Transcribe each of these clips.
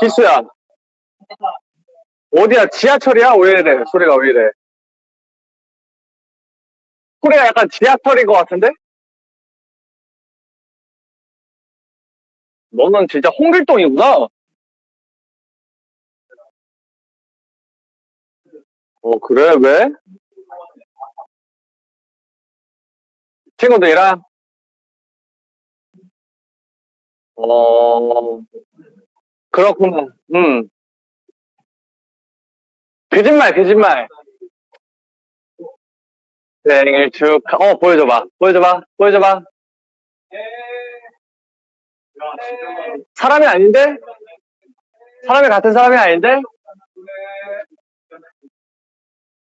기수야. 어디야? 지하철이야? 왜 이래? 소리가 왜 이래? 소리가 약간 지하철인 것 같은데? 너는 진짜 홍길동이구나. 어, 그래? 왜? 친구들이랑? 어, 그렇구나. 음. 거짓말, 거짓말. 생일 축하, 어, 보여줘봐. 보여줘봐. 보여줘봐. 사람이 아닌데? 사람이 같은 사람이 아닌데?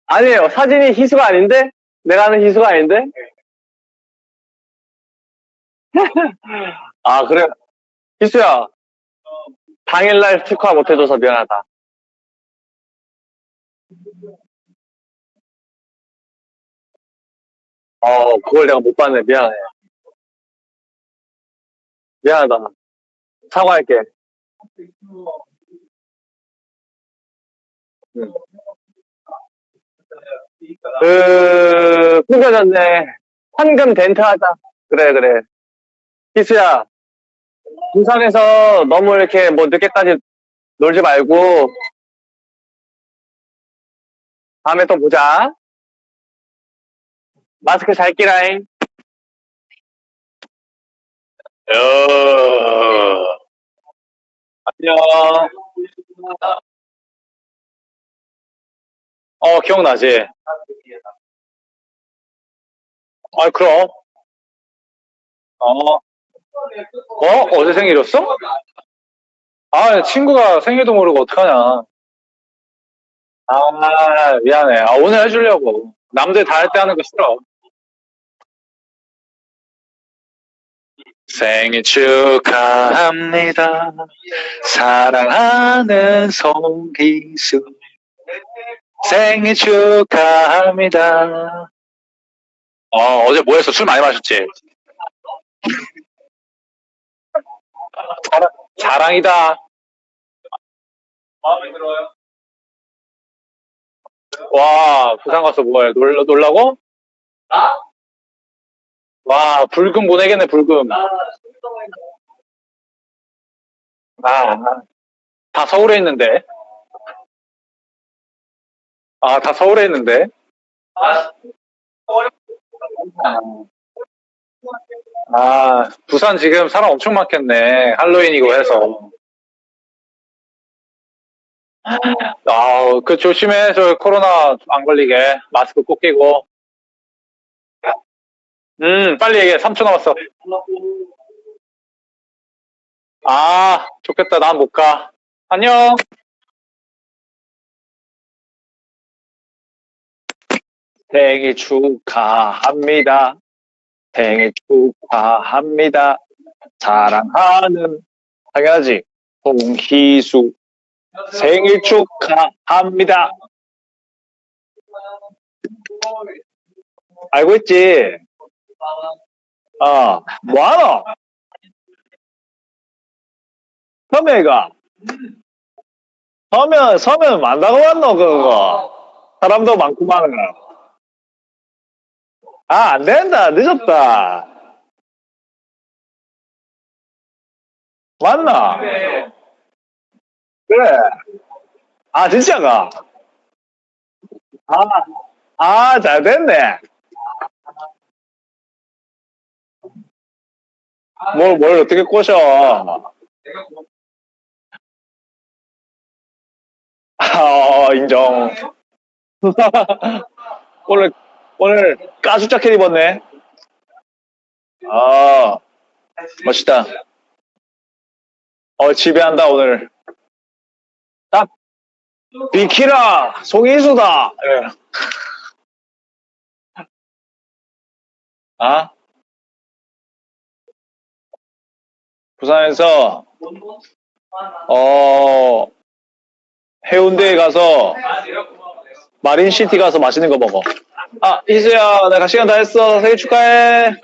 아니에요. 사진이 희수가 아닌데? 내가 아는 희수가 아닌데? 아, 그래. 희수야. 당일날 축하 못해줘서 미안하다. 어, 그걸 내가 못 봤네. 미안해. 미안하다. 사과할게. 응. 그, 끊겨졌네. 황금 덴트 하자. 그래, 그래. 희수야, 부산에서 너무 이렇게 뭐 늦게까지 놀지 말고, 다음에 또 보자. 마스크 잘 끼라잉. 어, 안녕. 어, 기억나지? 아, 그럼. 어, 어? 어제 생일이었어? 아, 친구가 생일도 모르고 어떡하냐. 아, 미안해. 아, 오늘 해주려고. 남들 다 할 때 하는 거 싫어. 생일 축하합니다. 사랑하는 송희수. 생일 축하합니다. 어, 어제 뭐 했어? 술 많이 마셨지? 자랑, 자랑이다. 마음에 들어요? 와, 부산 가서 뭐해? 놀, 놀라고? 나? 와, 불금 보내겠네, 불금. 아, 다 서울에 있는데. 아, 다 서울에 있는데. 아, 부산 지금 사람 엄청 많겠네. 할로윈이고 해서. 아, 그 조심해. 저 코로나 안 걸리게. 마스크 꼭 끼고. 음, 빨리 얘기해. 3초 남았어. 아, 좋겠다. 난 못 가. 안녕. 생일 축하합니다. 생일 축하합니다. 사랑하는, 당연하지. 홍희수. 생일 축하합니다. 알고 있지? 어, 뭐하노? 서면이가. 서면, 서면 만다고 왔노, 그거. 사람도 많구만. 아, 안 된다. 늦었다. 맞나? 그래. 아, 진짜가? 아, 아, 잘 됐네. 뭘, 뭘 어떻게 꼬셔. 아, 인정. 오늘, 오늘 까주 자켓 입었네. 아, 멋있다. 어, 지배한다, 오늘. 딱, 비키라! 송이수다! 예. 아? 부산에서, 어, 해운대에 가서, 마린시티 가서 맛있는 거 먹어. 아, 이수야, 내가 시간 다 했어. 생일 축하해.